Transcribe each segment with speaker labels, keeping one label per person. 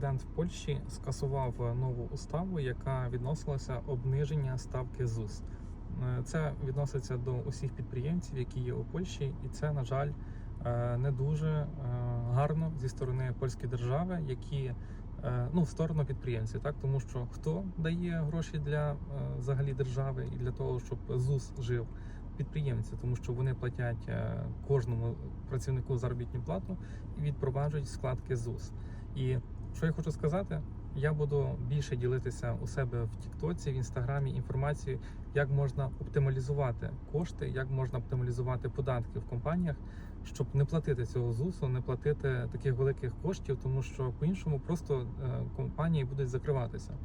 Speaker 1: президент в Польщі скасував нову уставу, яка відносилася обниження ставки ЗУС. Е, Це відноситься до усіх підприємців, які є у Польщі, і це, на жаль, е, не дуже е, гарно зі сторони польської держави, які е, ну в сторону підприємців, так тому що хто дає гроші для е, взагалі держави і для того, щоб ЗУС жив підприємці, тому що вони платять е, кожному працівнику заробітну плату і відпроваджують складки ЗУС. І що я хочу сказати, я буду більше ділитися у себе в Тіктоці, в інстаграмі інформацією, як можна оптималізувати кошти, як можна оптималізувати податки в компаніях, щоб не платити цього ЗУСу, не платити таких великих коштів, тому що по-іншому просто е, компанії будуть закриватися.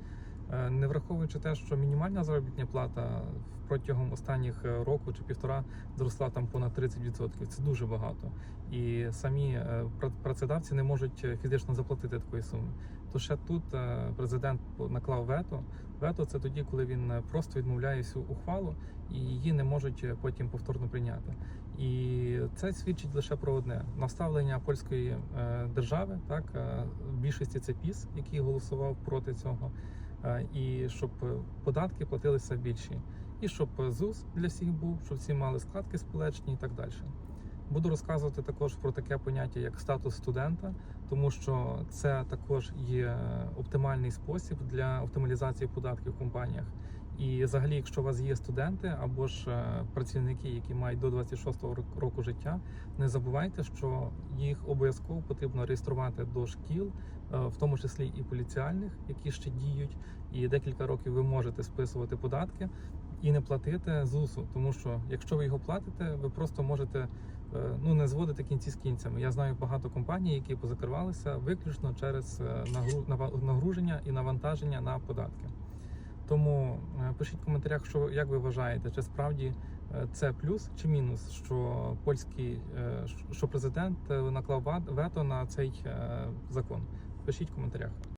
Speaker 1: Е, Не враховуючи те, що мінімальна заробітна плата протягом останніх е, року чи півтора зросла там понад 30%. Це дуже багато. І самі е, працедавці не можуть фізично заплатити такої суми. То ще тут президент наклав вето. Вето це тоді, коли він просто відмовляє всю ухвалу і її не можуть потім повторно прийняти. І це свідчить лише про одне наставлення польської держави, так в більшості це ПІС, який голосував проти цього. Е, і щоб е, податки платилися більші, і щоб е, ЗУС для всіх був, щоб всі мали складки сполечні і так далі. Буду розказувати також про таке поняття як статус студента, тому що це також є оптимальний спосіб для оптималізації податків в компаніях. І взагалі, якщо у вас є студенти або ж е, працівники, які мають до 26-го рок- року життя, не забувайте, що їх обов'язково потрібно реєструвати до шкіл, е, в тому числі і поліціальних, які ще діють, і декілька років ви можете списувати податки і не платити ЗУСу, тому що якщо ви його платите, ви просто можете е, ну не зводити кінці з кінцями. Я знаю багато компаній, які позакривалися виключно через нагруження і навантаження на податки. Тому е, пишіть в коментарях, що як ви вважаєте, чи справді е, це плюс чи мінус, що польський е, що президент наклав вето на цей закон. Пишіть в коментарях.